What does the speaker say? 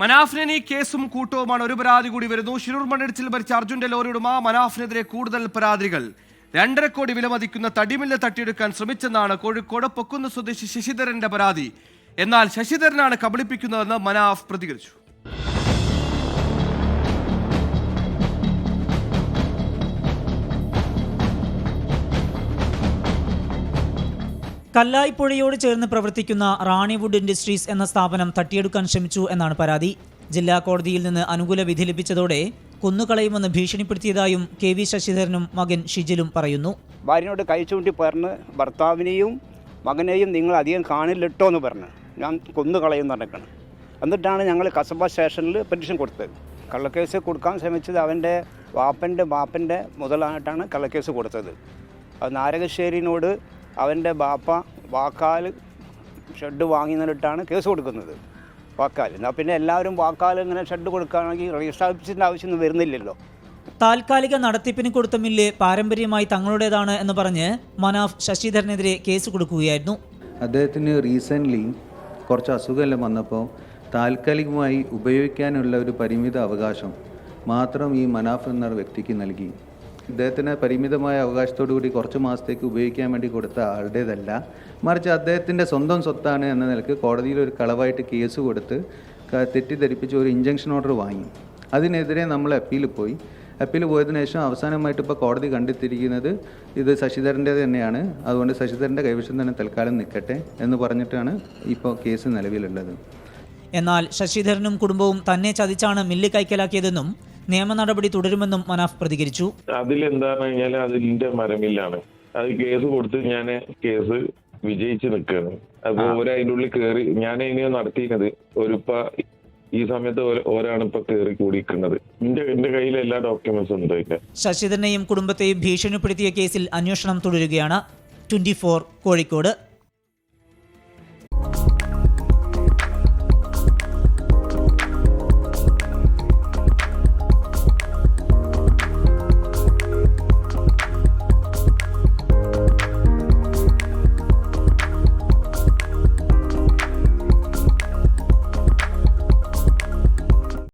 മനാഫിനെ കേസും കൂട്ടവുമാണ്. ഒരു പരാതി കൂടി വരുന്നു. ശിരൂർ മണ്ണിടിച്ചിൽ മരിച്ച അർജുന്റെ ലോറി ഉടമ മനാഫിനെതിരെ കൂടുതൽ പരാതികൾ. രണ്ടര കോടി വിലമതിക്കുന്ന തടിമില്ല തട്ടിയെടുക്കാൻ ശ്രമിച്ചെന്നാണ് കോഴിക്കോട് പൊക്കുന്ന സ്വദേശി ശശിധരന്റെ പരാതി. എന്നാൽ ശശിധരനാണ് കബളിപ്പിക്കുന്നതെന്ന് മനാഫ് പ്രതികരിച്ചു. കല്ലായിപ്പുഴയോട് ചേർന്ന് പ്രവർത്തിക്കുന്ന റാണിവുഡ് ഇൻഡസ്ട്രീസ് എന്ന സ്ഥാപനം തട്ടിയെടുക്കാൻ ശ്രമിച്ചു എന്നാണ് പരാതി. ജില്ലാ കോടതിയിൽ നിന്ന് അനുകൂല വിധി ലഭിച്ചതോടെ കുന്നുകളയുമെന്ന് ഭീഷണിപ്പെടുത്തിയതായും കെ വി ശശിധരനും മകൻ ഷിജിലും പറയുന്നു. ഭാര്യനോട് കൈ ചൂണ്ടി പറഞ്ഞ് ഭർത്താവിനെയും മകനെയും നിങ്ങൾ അധികം കാണില്ലട്ടോ എന്ന് പറഞ്ഞ് ഞാൻ കുന്നുകളയും നടക്കണം എന്നിട്ടാണ് ഞങ്ങൾ കസബ സ്റ്റേഷനിൽ പെറ്റീഷൻ കൊടുത്തത്. കള്ളക്കേസ് കൊടുക്കാൻ ശ്രമിച്ചത് അവന്റെ വാപ്പന്റെ ബാപ്പന്റെ മുതലായിട്ടാണ് കള്ളക്കേസ് കൊടുത്തത്. അത് നാരകശ്ശേരിനോട് അവന്റെ ബാപ്പ വാക്കാൽ ഷെഡ് വാങ്ങി നിന്നിട്ടാണ് കേസ് കൊടുക്കുന്നത്. വാക്കാൽ. എന്നാൽ പിന്നെ എല്ലാവരും വാക്കാൽ ഇങ്ങനെ ഷെഡ് കൊടുക്കുകയാണെങ്കിൽ റീസ്റ്റാബ്ലിഷിന്റെ ആവശ്യമൊന്നും വരുന്നില്ലല്ലോ. താൽക്കാലിക നടത്തിപ്പിന് കൊടുത്ത മില്ല് പാരമ്പര്യമായി തങ്ങളുടേതാണ് എന്ന് പറഞ്ഞ് മനാഫ് ശശിധരനെതിരെ കേസ് കൊടുക്കുകയായിരുന്നു. അദ്ദേഹത്തിന് റീസെന്റ്ലി കുറച്ച് അസുഖമെല്ലാം വന്നപ്പോൾ താൽക്കാലികമായി ഉപയോഗിക്കാനുള്ള ഒരു പരിമിത അവകാശം മാത്രം ഈ മനാഫ് എന്ന വ്യക്തിക്ക് നൽകി. ഇദ്ദേഹത്തിന് പരിമിതമായ അവകാശത്തോടു കൂടി കുറച്ച് മാസത്തേക്ക് ഉപയോഗിക്കാൻ വേണ്ടി കൊടുത്ത ആളുടേതല്ല. മറിച്ച് അദ്ദേഹത്തിന്റെ സ്വന്തം സ്വത്താണ് എന്ന നിലയ്ക്ക് കോടതിയിൽ ഒരു കളവായിട്ട് കേസ് കൊടുത്ത് തെറ്റിദ്ധരിപ്പിച്ച് ഒരു ഇഞ്ചക്ഷൻ ഓർഡർ വാങ്ങി. അതിനെതിരെ നമ്മൾ അപ്പീൽ പോയി. അപ്പീൽ പോയതിനു ശേഷം അവസാനമായിട്ട് ഇപ്പോൾ കോടതി കണ്ടെത്തിയിരിക്കുന്നത് ഇത് ശശിധരന്റെ തന്നെയാണ്. അതുകൊണ്ട് ശശിധരന്റെ കൈവശം തന്നെ തൽക്കാലം നിൽക്കട്ടെ എന്ന് പറഞ്ഞിട്ടാണ് ഇപ്പോൾ കേസ് നിലവിലുള്ളത്. എന്നാൽ ശശിധരനും കുടുംബവും തന്നെ ചതിച്ചാണ് മില്ല് കൈക്കലാക്കിയതെന്നും നിയമ നടപടി തുടരുമെന്നും മനാഫ് പ്രതികരിച്ചു. അതിലെന്താന്ന് കഴിഞ്ഞാൽ അതിന്റെ മരമില്ലാണ് അത് കേസ് കൊടുത്ത് ഞാൻ കേസ് വിജയിച്ച് നിൽക്കുകയാണ് അപ്പൊ ഓരോ കേറി ഉള്ളിൽ കയറി ഞാൻ ഇനിയോ നടത്തിയിരുന്നത് ഒരുപ്പ ഈ സമയത്ത് ഓര- ഓരാണ് ഇപ്പൊ കയറി കൂടിയിരിക്കുന്നത്. എന്റെ എന്റെ കയ്യിൽ എല്ലാ ഡോക്യുമെന്റ്സും ഉണ്ട് അതിന്റെ ശശിധരനെയും കുടുംബത്തെയും ഭീഷണിപ്പെടുത്തിയ കേസിൽ അന്വേഷണം തുടരുകയാണ്. ട്വന്റി കോഴിക്കോട്.